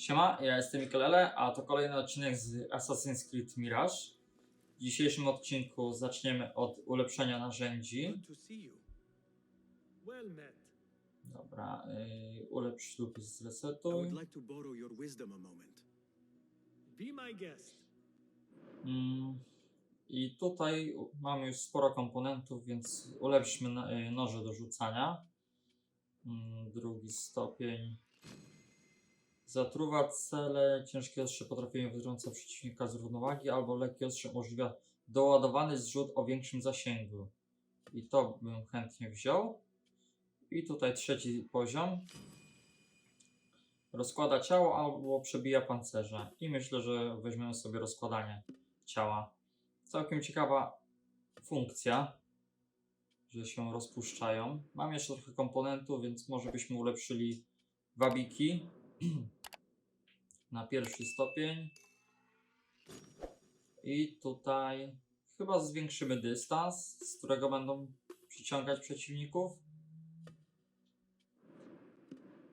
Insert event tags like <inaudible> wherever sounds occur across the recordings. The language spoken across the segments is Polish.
Siema, ja jestem Mikelele, a to kolejny odcinek z Assassin's Creed Mirage. W dzisiejszym odcinku zaczniemy od ulepszenia narzędzi. Dobra, yy, ulepsz would zresetuj. Mm, I tutaj mamy już sporo komponentów, więc ulepszmy yy, noże do rzucania. Mm, Drugi stopień. Zatruwa cele, ciężkie ostrze potrafienie wytrąca przeciwnika z równowagi, albo lekkie ostrze umożliwia doładowany zrzut o większym zasięgu. I to bym chętnie wziął. I tutaj trzeci poziom. Rozkłada ciało albo przebija pancerze. I myślę, że weźmiemy sobie rozkładanie ciała. Całkiem ciekawa funkcja, że się rozpuszczają. Mam jeszcze trochę komponentów, więc może byśmy ulepszyli wabiki <clears throat> na pierwszy stopień. I tutaj chyba zwiększymy dystans, z którego będą przyciągać przeciwników.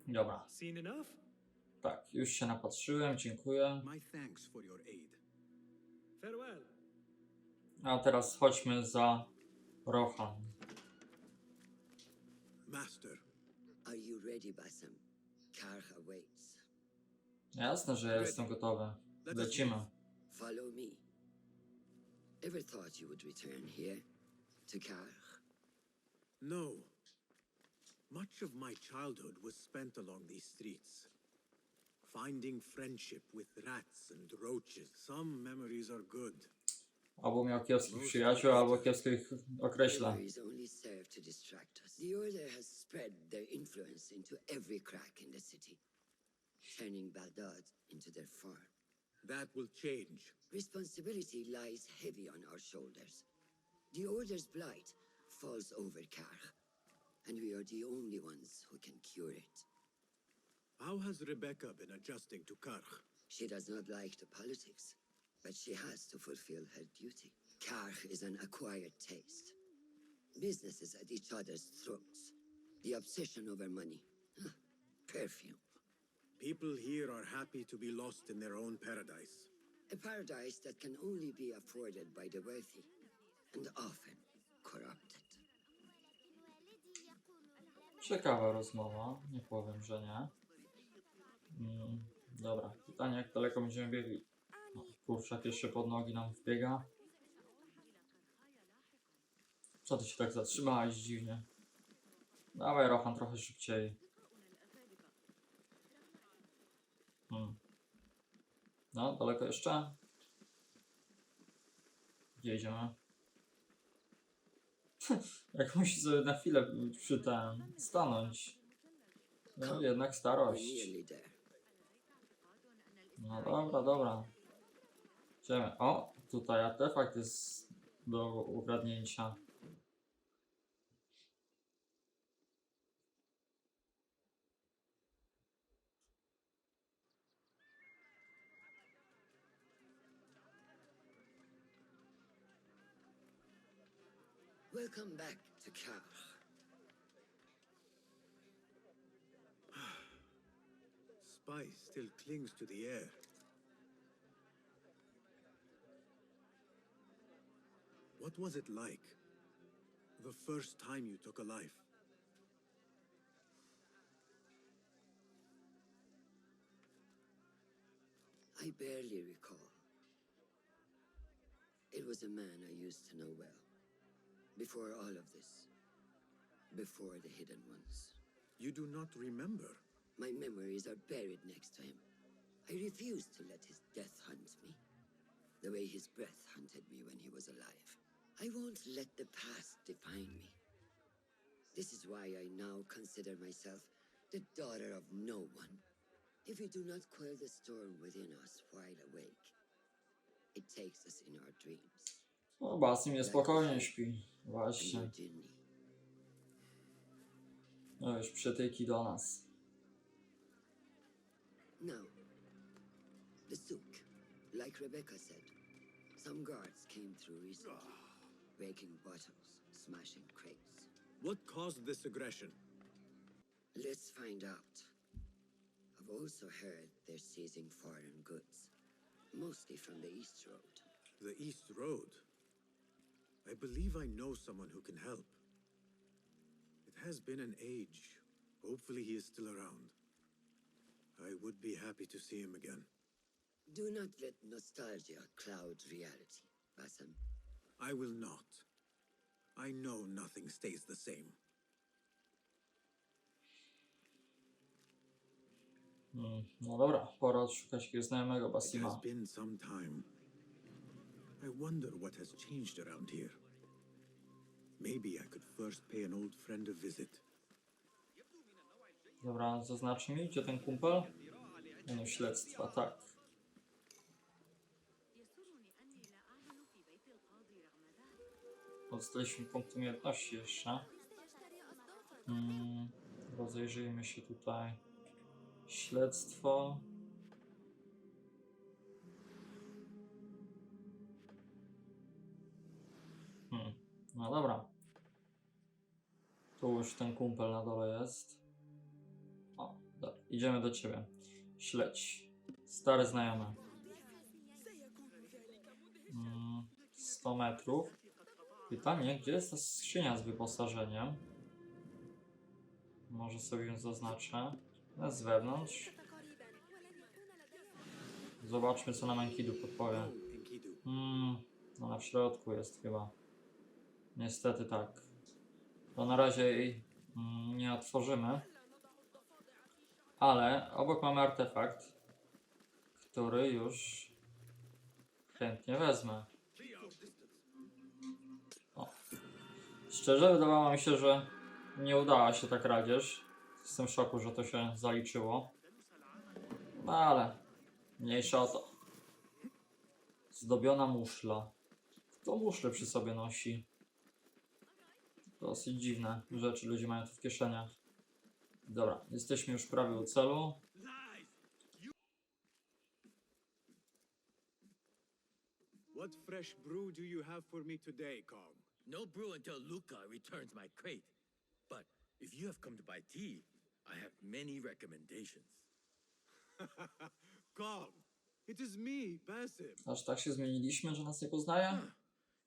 Dobra, tak, już się napatrzyłem, dziękuję. A teraz chodźmy za Rohan. Master, Are you ready, Bassam? Karch awaits. Jasne, że jestem gotowy. Lecimy. Follow me. Ever thought you would return here? To Karch? No. Much of my childhood was spent along these streets. Finding friendship with rats and roaches. Some memories are good. Albo miał kiepskich przyjaciół, albo kiepskich określa. Memories only serve to distract us. The Order has spread their influence into every crack in the city, turning Baghdad into their farm. That will change. Responsibility lies heavy on our shoulders. The Order's blight falls over Karch, and we are the only ones who can cure it. How has Rebecca been adjusting to Karch? She does not like the politics, but she has to fulfill her duty. Karch is an acquired taste. Businesses at each other's throats. The obsession over money. Huh, Perfume. People here are happy to be lost in their own paradise. A paradise that can only be afforded by the wealthy, and often corrupted. Ciekawa rozmowa, nie powiem, że nie. Mm, dobra, pytanie jak daleko będziemy biegli. No, kurczak jeszcze pod nogi nam wbiega. Co ty się tak zatrzymałeś dziwnie? Dawaj Rohan trochę szybciej. Hmm. No, daleko jeszcze? Gdzie idziemy? <laughs> Jak musi sobie na chwilę przy tym stanąć. No jednak starość. No dobra, dobra. Idziemy. O, tutaj artefakt jest do ukradnięcia. Welcome back to Karch. <sighs> Spice still clings to the air. What was it like? The first time you took a life? I barely recall. It was a man I used to know well. Before all of this. Before the Hidden Ones. You do not remember? My memories are buried next to him. I refuse to let his death hunt me. The way his breath hunted me when he was alive. I won't let the past define me. This is why I now consider myself the daughter of no one. If we do not quell the storm within us while awake, it takes us in our dreams. O, Basim niespokojnie śpi. And Właśnie. your Jinni. No już przytyki do nas. Now, the souk, like Rebecca said, some guards came through recently, breaking bottles, smashing crates. What caused this aggression? Let's find out. I've also heard they're seizing foreign goods, mostly from the East Road. The East Road. I believe I know someone who can help. It has been an age. Hopefully, he is still around. I would be happy to see him again. Do not let nostalgia cloud reality, Bassam. I will not. I know nothing stays the same. Mm, no dobra, pora odszukać jakiegoś znajomego It has been some time. I wonder what has changed around here. Maybe I could first pay an old friend a visit. Dobra, zaznaczmy, gdzie ten kumpel? No śledztwa, tak. Dostaliśmy punkt umiejętności jeszcze. Hmm, rozejrzyjmy się tutaj. Śledztwo. No dobra. Tu już ten kumpel na dole jest. O, dobra. Idziemy do ciebie. Śledź. Stary znajomy. Mm, 100 metrów. Pytanie, gdzie jest ta skrzynia z wyposażeniem? Może sobie ją zaznaczę. No, Z wewnątrz. Zobaczmy, co nam Enkidu podpowie. Mm, no na w środku jest chyba. Niestety tak. To na razie jej mm, nie otworzymy. Ale obok mamy artefakt, który już chętnie wezmę. O. Szczerze wydawało mi się, że nie udała się ta kradzież. Jestem w szoku, że to się zaliczyło. No ale mniejsza o to. Zdobiona muszla. Kto muszlę przy sobie nosi? Dosyć dziwne rzeczy ludzie mają tu w kieszeniach. Dobra, jesteśmy już prawie u celu. What fresh brew do you have for me today, Kong? No brew until Luca returns my crate. But if you have come to buy tea, I have many recommendations. <laughs> Kong, it is me, Basim. Aż tak się zmieniliśmy, że nas nie poznaje? Huh.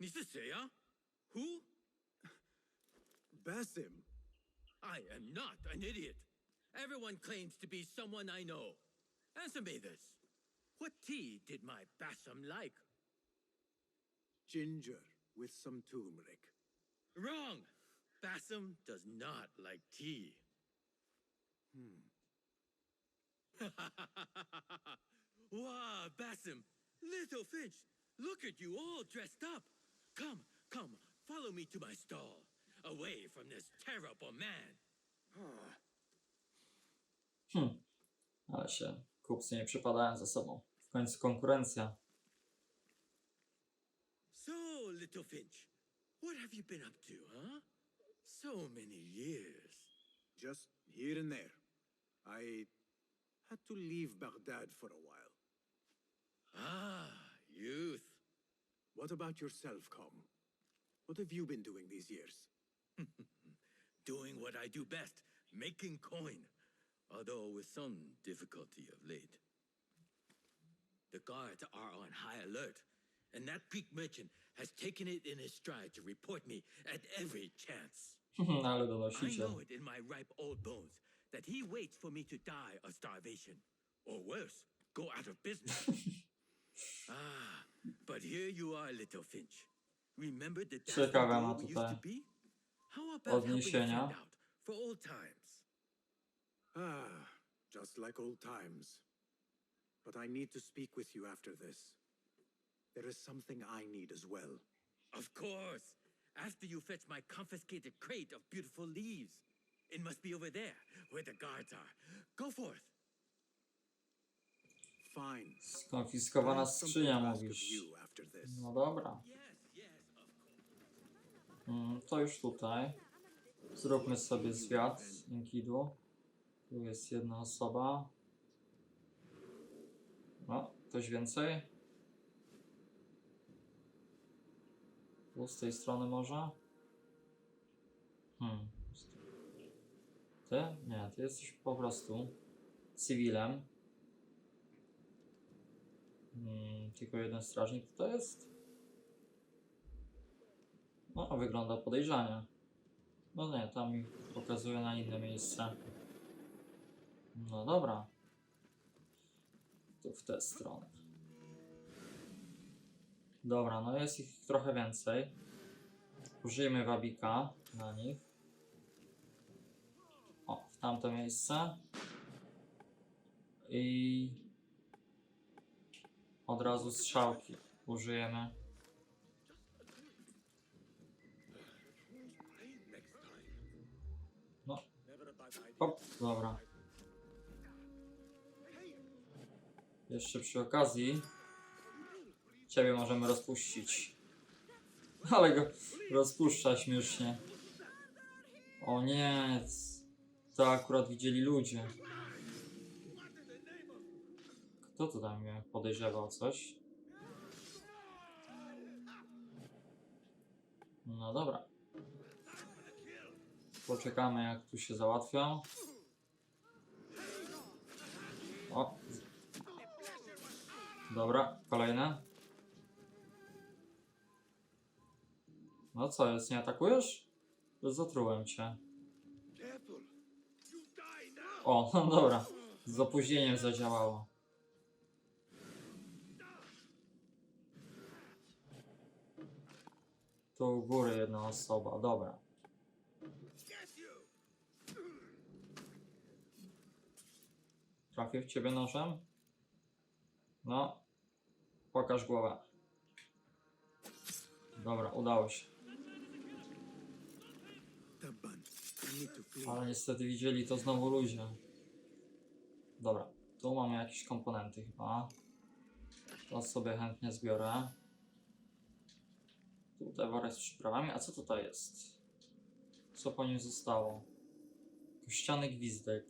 Nisisaya? Who? Basim. I am not an idiot. Everyone claims to be someone I know. Answer me this. What tea did my Bassam like? Ginger with some turmeric. Wrong! Bassam does not like tea. Hmm. <laughs> wow, Bassam! Little Finch! Look at you all dressed up! Come, come, follow me to my stall. Away from this terrible man. Hm. Ale się kupcy nie przypadają ze sobą. W końcu konkurencja. So, Little Finch, what have you been up to, huh? So many years. Just here and there. I had to leave Baghdad for a while. Ah, youth. What about yourself, Com? What have you been doing these years? <laughs> Doing what I do best, making coin. Although with some difficulty of late. The guards are on high alert, and that Greek merchant has taken it in his stride to report me at every chance. <laughs> I know it in my ripe old bones that he waits for me to die of starvation, or worse, go out of business. <laughs> ah, but here you are, little Finch. Remember the we used to be? How about helping a odniesienia. friend out for old times? Ah, just like old times. But I need to speak with you after this. There is something I need as well. Of course. After you fetch my confiscated crate of beautiful leaves. It must be over there, where the guards are. Go forth. Fine. Skonfiskowana I have skrzynia, to ask of mówisz. you after this. No dobra. Yes, to już tutaj. Zróbmy sobie zwiat Enkidu. Tu jest jedna osoba. No, ktoś więcej? Tu z tej strony może? Hmm. Ty? Nie, ty jesteś po prostu cywilem. Hmm, tylko jeden strażnik tutaj jest. No, wygląda podejrzanie. No nie, tam mi pokazuje na inne miejsce. No dobra. Tu w tę stronę. Dobra, no jest ich trochę więcej. Użyjmy wabika na nich. O, w tamte miejsce. I od razu strzałki użyjemy. No. Hop, dobra. Jeszcze przy okazji Ciebie możemy rozpuścić. Ale go rozpuszcza śmiesznie. O nie, to akurat widzieli ludzie. Kto to tam mnie podejrzewał coś? No dobra. Poczekamy jak tu się załatwią. O. Dobra, kolejne. No co jest, nie atakujesz? Zatrułem cię. O, <laughs> no dobra. Z opóźnieniem zadziałało. Tu u góry jedna osoba, dobra. Trafię w ciebie nożem? No. Pokaż głowę. Dobra, udało się. Ale niestety widzieli to znowu ludzie. Dobra, tu mamy jakieś komponenty chyba. To sobie chętnie zbiorę. Tutaj worek z przyprawami. A co tutaj jest? Co po nim zostało? Kościany gwizdek.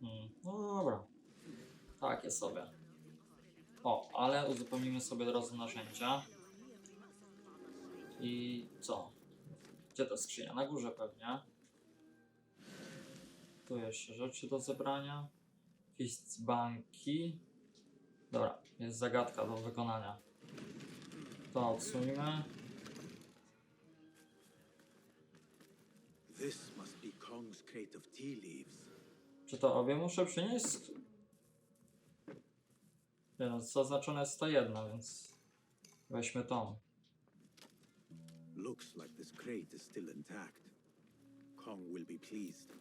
Hmm. No dobra. Takie sobie. O, ale uzupełnimy sobie od razu narzędzia. I co? Gdzie ta skrzynia? Na górze pewnie. Tu jeszcze rzeczy do zebrania. Jakieś dzbanki. Dobra, jest zagadka do wykonania. To odsuńmy. Czy to obie muszę przynieść? Nie no, zaznaczone jest ta jedna, więc weźmy tą. Looks like this crate is still intact. Kong will be pleased.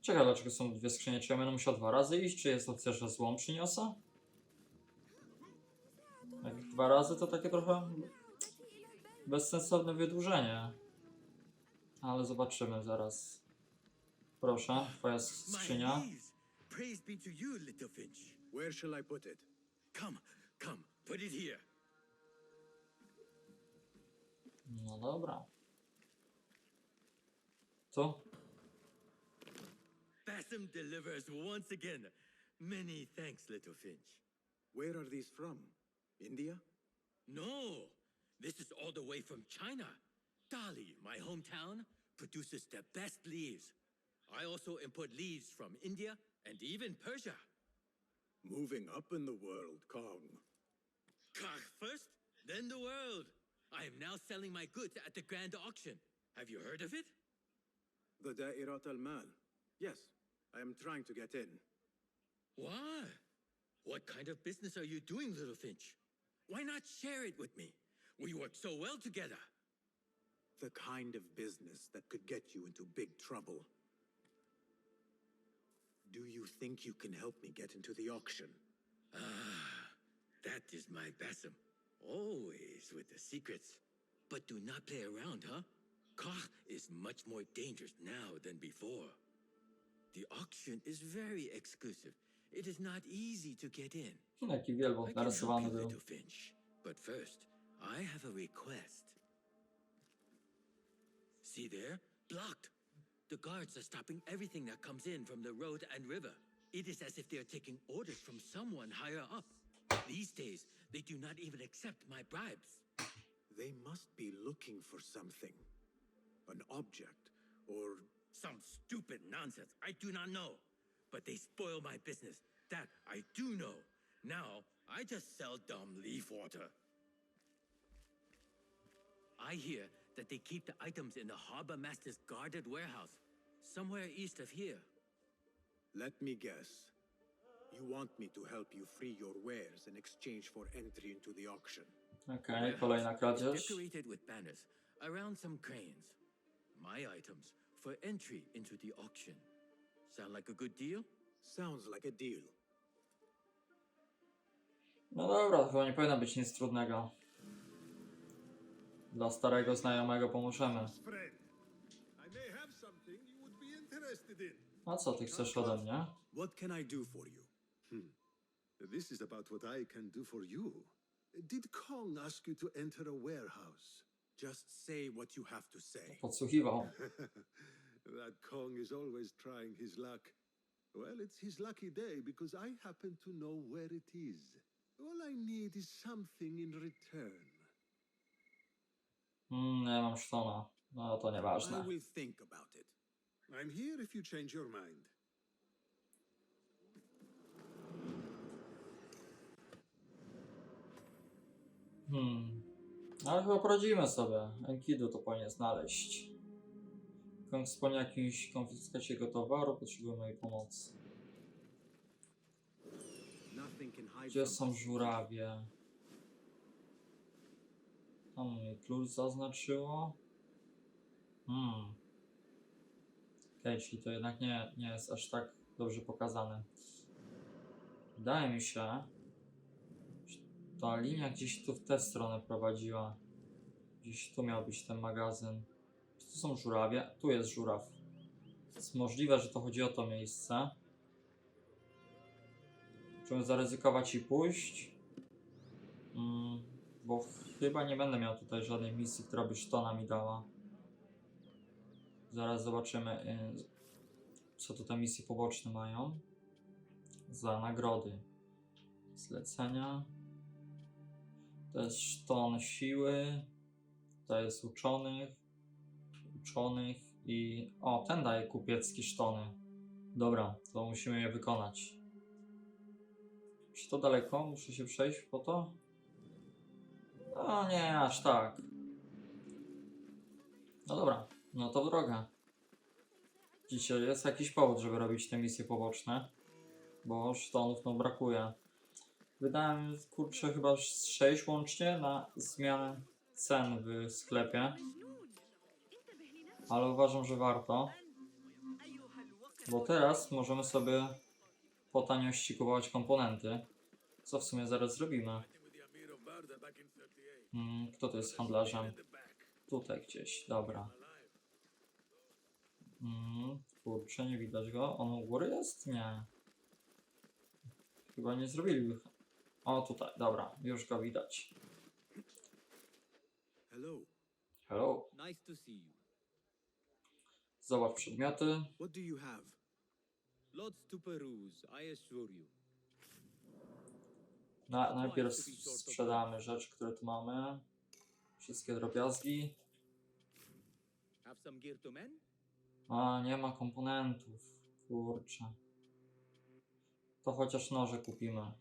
Czekaj, dlaczego są dwie skrzynie? Czy ja będę musiał dwa razy iść? Czy jest opcja, że złą przyniosę? Jak dwa razy to takie trochę bezsensowne wydłużenie. Ale zobaczymy zaraz. Proszę, twoja skrzynia. Praise be to you, little Finch. Where shall I put it? Come, come, put it here. No dobra. Tu? Bassam delivers once again. Many thanks, little Finch. Where are these from? India? No, this is all the way from China. Dali, my hometown, produces the best leaves. I also import leaves from India and even Persia. Moving up in the world, Kong. Kong First, then the world. I am now selling my goods at the grand auction. Have you heard of it? The Da'irat al-Mal. Yes, I am trying to get in. Why? What kind of business are you doing, little Finch? Why not share it with me? We work so well together. The kind of business that could get you into big trouble. Do you think you can help me get into the auction? Ah, that is my Basim. Always with the secrets. But do not play around, huh? Kah is much more dangerous now than before. The auction is very exclusive. It is not easy to get in. Jaki I wielbłąd can help narysowany you, był. Finch. But first, I have a request. See there? Blocked. The guards are stopping everything that comes in from the road and river. It is as if they are taking orders from someone higher up. These days, they do not even accept my bribes. They must be looking for something. An object, or Some stupid nonsense. I do not know. but they spoil my business. That I do know. Now, I just sell dumb leaf water. I hear that they keep the items in the harbor master's guarded warehouse, somewhere east of here. Let me guess. You want me to help you free your wares in exchange for entry into the auction. Okay, Warehouse kolejna is kradzież. Decorated with banners around some cranes. My items for entry into the auction. Sound like a good deal? Sounds like a deal. No dobra, chyba nie powinno być nic trudnego. Dla starego znajomego pomożemy. A co ty chcesz ode mnie? What can I do for you? This is about what I can do for you. Did Kong ask you to enter a warehouse? Just say what you have to say. Podsłuchiwał. <laughs> that Kong is always trying his luck. Well, it's his lucky day because I happen to know where it is. All I need is something in return. Mm, nie mam sztona. No to I nieważne. will think about it. I'm here if you change your mind. Hmm. Ale chyba poradzimy sobie. Enkidu to powinien znaleźć. Kong wspomniał o jakimś konfiskacie jego towaru, potrzebujemy jej pomocy. Nothing can hide Gdzie from są us. żurawie? Tam mi klucz zaznaczyło. Hmm. Okej, czyli to jednak nie, nie jest aż tak dobrze pokazane. Wydaje mi się, że ta linia gdzieś tu w tę stronę prowadziła. Gdzieś tu miał być ten magazyn. Czy tu są żurawie? Tu jest żuraw. Jest możliwe, że to chodzi o to miejsce. Możemy zaryzykować i pójść. Mm, bo chyba nie będę miał tutaj żadnej misji, która by sztona mi dała. Zaraz zobaczymy, y, co tutaj misje poboczne mają. Za nagrody. Zlecenia. To jest szton siły. To jest uczonych. Uczonych i... O, ten daje kupieckie sztony. Dobra, to musimy je wykonać. Czy to daleko? Muszę się przejść po to? No nie, aż tak. No dobra, no to w drogę. Dzisiaj jest jakiś powód, żeby robić te misje poboczne. Bo sztonów no brakuje. Wydałem, kurczę, chyba 6 łącznie na zmianę cen w sklepie. Ale uważam, że warto. Bo teraz możemy sobie po taniości kupować komponenty. Co w sumie zaraz zrobimy. Mm, kto to jest handlarzem? Tutaj gdzieś, dobra. Mm, kurczę, nie widać go. On u góry jest? Nie. Chyba nie zrobili. O, tutaj, dobra, już go widać. Hello. Hello, Nice to see you. zobacz przedmioty. What do you have? Lots to peruse, I assure you. Na, najpierw sprzedamy rzeczy, które tu mamy. Wszystkie drobiazgi. A, nie ma komponentów. Kurczę. To chociaż noże kupimy.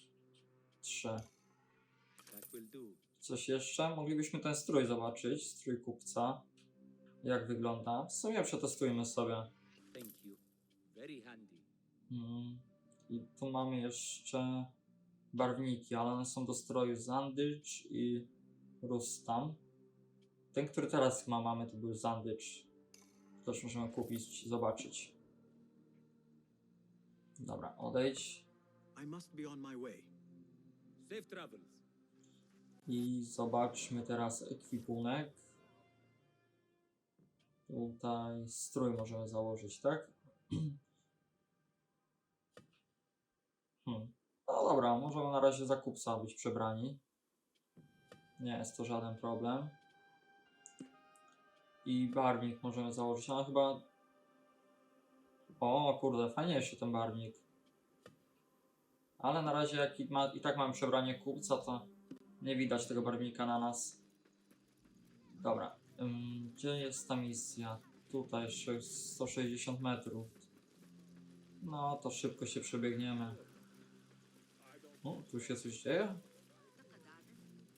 Trzy. Coś jeszcze? Moglibyśmy ten strój zobaczyć. Strój kupca. Jak wygląda. W sumie przetestujmy sobie. Mm. I tu mamy jeszcze barwniki, ale one są do stroju Zandycz i Rustam. Ten, który teraz chyba mamy, to był Zandycz. Też możemy kupić i zobaczyć. Dobra, odejdź. I must be on my way. Safe travels. I zobaczmy teraz ekwipunek. Tutaj strój możemy założyć, tak? <clears throat> Hmm. No dobra, możemy na razie za kupca być przebrani. Nie jest to żaden problem. I barwnik możemy założyć, ale chyba... O kurde, fajniejszy ten barwnik. Ale na razie jak i, ma, i tak mamy przebranie kupca, to nie widać tego barwnika na nas. Dobra. Ym, gdzie jest ta misja? Tutaj jeszcze 160 metrów. No to szybko się przebiegniemy. O, tu się coś dzieje?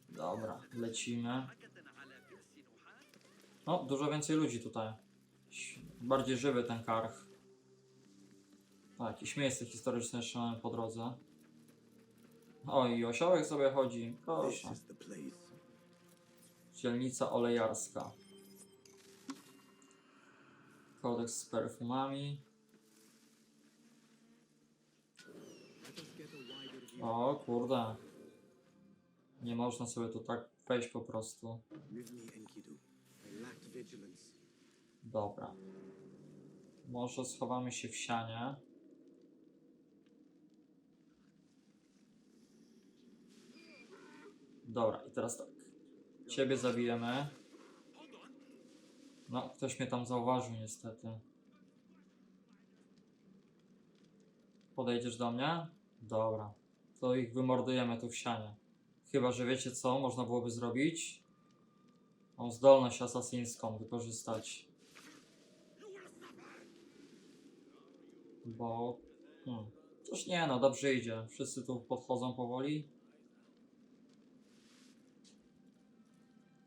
Dobra, lecimy. No, dużo więcej ludzi tutaj. Bardziej żywy ten karch. Tak, jakieś miejsce historyczne jeszcze mamy po drodze. O, i osiołek sobie chodzi. Proszę. Dzielnica olejarska. Kodeks z perfumami. O kurde. Nie można sobie tu tak wejść po prostu. Dobra. Może schowamy się w sianie. Dobra, i teraz tak. Ciebie zabijemy. No, ktoś mnie tam zauważył niestety. Podejdziesz do mnie? Dobra. To ich wymordujemy tu w sianie. Chyba, że wiecie co można byłoby zrobić? Tą zdolność asasyńską wykorzystać. Bo. Hmm. Nie no, dobrze idzie. Wszyscy tu podchodzą powoli.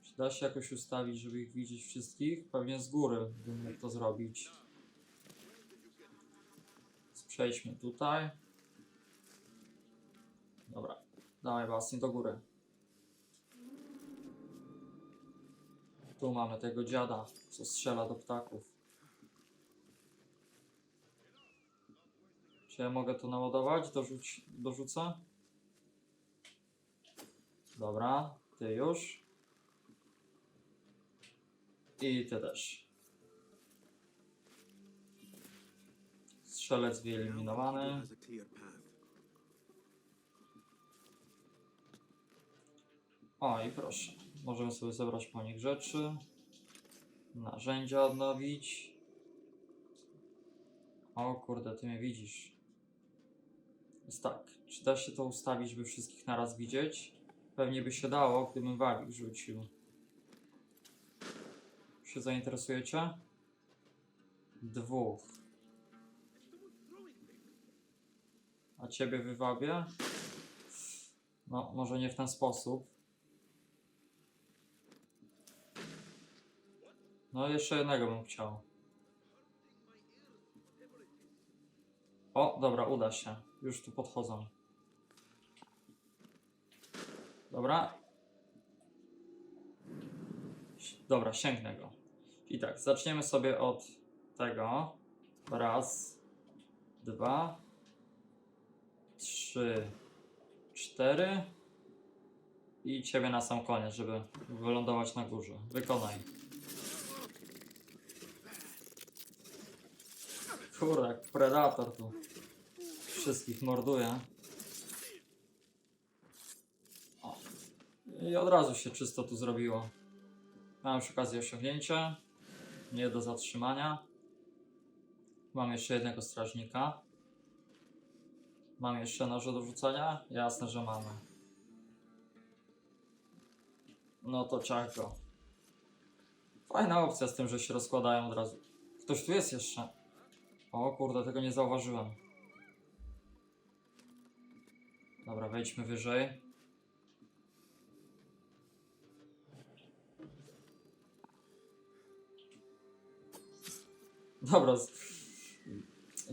Czy da się jakoś ustawić, żeby ich widzieć wszystkich? Pewnie z góry bym mógł to zrobić. Przejdźmy tutaj. Dawaj Bastian do góry. Tu mamy tego dziada, co strzela do ptaków. Czy ja mogę to naładować? Dorzuć, dorzucę? Dobra, ty już. I ty też. Strzelec Now wyeliminowany. Enkidu has a clear path. O i proszę. Możemy sobie zebrać po nich rzeczy. Narzędzia odnowić. O kurde, ty mnie widzisz. Jest tak. Czy da się to ustawić, by wszystkich naraz widzieć? Pewnie by się dało, gdybym wabik rzucił. Się zainteresujecie? Dwóch. A ciebie wywabię? No, może nie w ten sposób. No, jeszcze jednego bym chciał. O, dobra, uda się. Już tu podchodzą. Dobra. Dobra, sięgnę go. I tak, zaczniemy sobie od tego. Raz, dwa, trzy, cztery. I ciebie na sam koniec, żeby wylądować na górze. Wykonaj. Kurde, jak predator tu. Wszystkich morduje. O. I od razu się czysto tu zrobiło. Mam już okazję osiągnięcia. Nie do zatrzymania. Mam jeszcze jednego strażnika. Mam jeszcze noże do rzucania? Jasne, że mamy. No to go. Fajna opcja z tym, że się rozkładają od razu. Ktoś tu jest jeszcze. O kurde, tego nie zauważyłem. Dobra, wejdźmy wyżej. Dobra.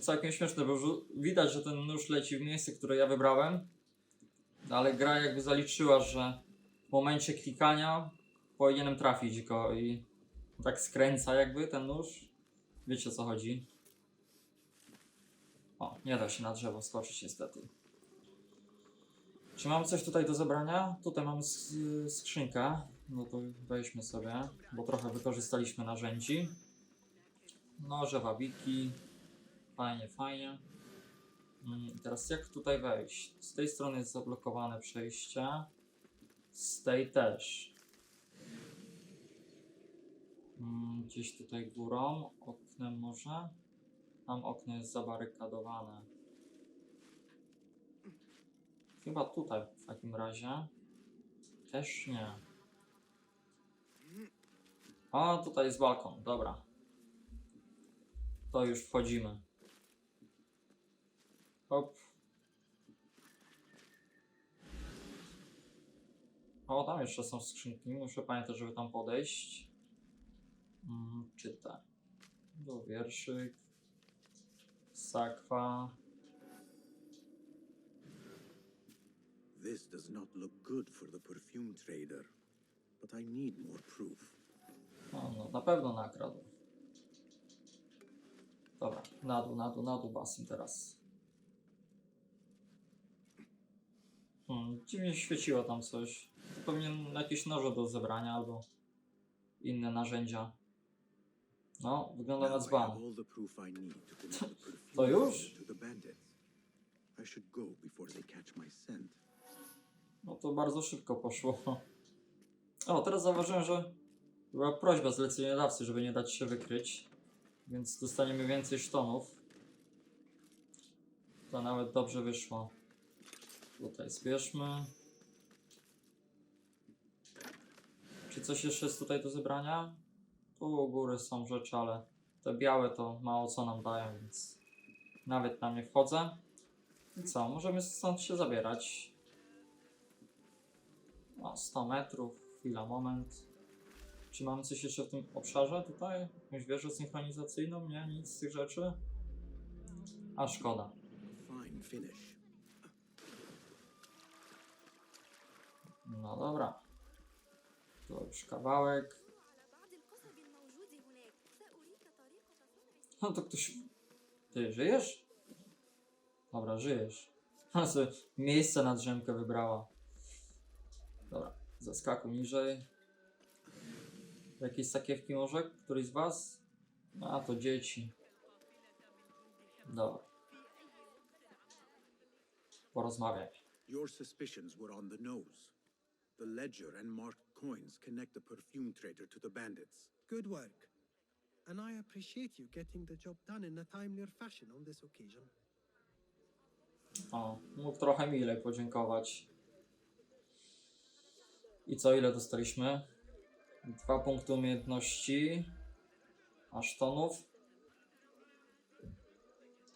Całkiem śmieszne, bo widać, że ten nóż leci w miejsce, które ja wybrałem. Ale gra jakby zaliczyła, że w momencie klikania powinienem trafić go i tak skręca jakby ten nóż. Wiecie o co chodzi. O, nie da się na drzewo skoczyć niestety. Czy mamy coś tutaj do zebrania? Tutaj mamy skrzynkę. No to weźmy sobie, bo trochę wykorzystaliśmy narzędzi. Noże, wabiki. Fajnie, fajnie. Mm, teraz jak tutaj wejść? Z tej strony jest zablokowane przejście. Z tej też. Mm, Gdzieś tutaj górą, oknem może. Tam okno jest zabarykadowane. Chyba tutaj w takim razie. Też nie. O, tutaj jest balkon, dobra. To już wchodzimy. Hop. O, tam jeszcze są skrzynki. Muszę pamiętać, żeby tam podejść. Mm, czyta. Do wierszyk. Sakwa. This does not look good for the perfume trader, but I need more proof. No, no, na pewno nakradł. Dobra, na dół, na dół, na dół basen teraz. Hmm, dziwnie świeciło tam coś. To pewnie jakieś noże do zebrania albo inne narzędzia. No, wygląda na dzban. to To już? No to bardzo szybko poszło. O, teraz zauważyłem, że była prośba zleceniodawcy, żeby nie dać się wykryć. Więc dostaniemy więcej sztonów. To nawet dobrze wyszło. Tutaj zbierzmy. Czy coś jeszcze jest tutaj do zebrania? Tu u góry są rzeczy, ale te białe to mało co nam dają, więc nawet tam nie wchodzę. I co, możemy stąd się zabierać. O, 100 metrów, chwila, moment. Czy mamy coś jeszcze w tym obszarze tutaj? Jakąś wieżę synchronizacyjną? Nie, nic z tych rzeczy. A szkoda. No dobra. To już kawałek. No to ktoś... Ty, żyjesz? Dobra, żyjesz. <laughs> Ale sobie miejsce na drzemkę wybrała. Dobra, zaskakuj niżej. Jakieś sakiewki może? Któryś z was? A, to dzieci. Dobra. Porozmawiaj. Your suspicions were on the nose. The ledger and marked coins connect the perfume trader to the bandits. Good work. And I appreciate you getting the job done in a timelier fashion on this occasion. O, mógł trochę milej podziękować. I co, ile dostaliśmy? Dwa punkty umiejętności. A sztonów?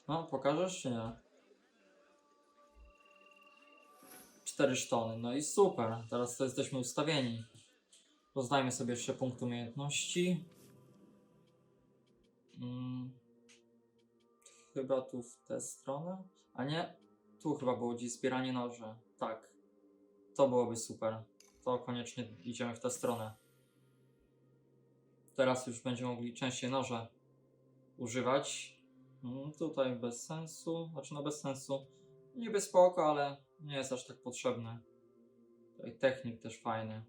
No, pokażesz czy nie? Cztery sztony, no i super. Teraz to jesteśmy ustawieni. Rozdajmy sobie jeszcze punkt umiejętności. Mm. Chyba tu w tę stronę. A nie, tu chyba było gdzieś zbieranie noży. Tak. To byłoby super. To koniecznie idziemy w tę stronę. Teraz już będziemy mogli częściej noże używać. Mm, tutaj bez sensu. Znaczy no bez sensu. Niby spoko, ale nie jest aż tak potrzebny. Tutaj technik też fajny.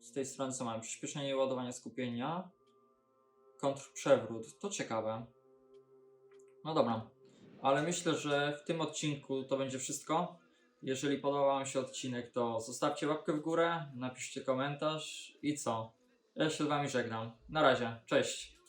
Z tej strony co mamy? Przyspieszenie ładowania skupienia. Kontrprzewrót. To ciekawe. No dobra. Ale myślę, że w tym odcinku to będzie wszystko. Jeżeli podobał Wam się odcinek, to zostawcie łapkę w górę, napiszcie komentarz i co? Ja się z Wami żegnam. Na razie, cześć.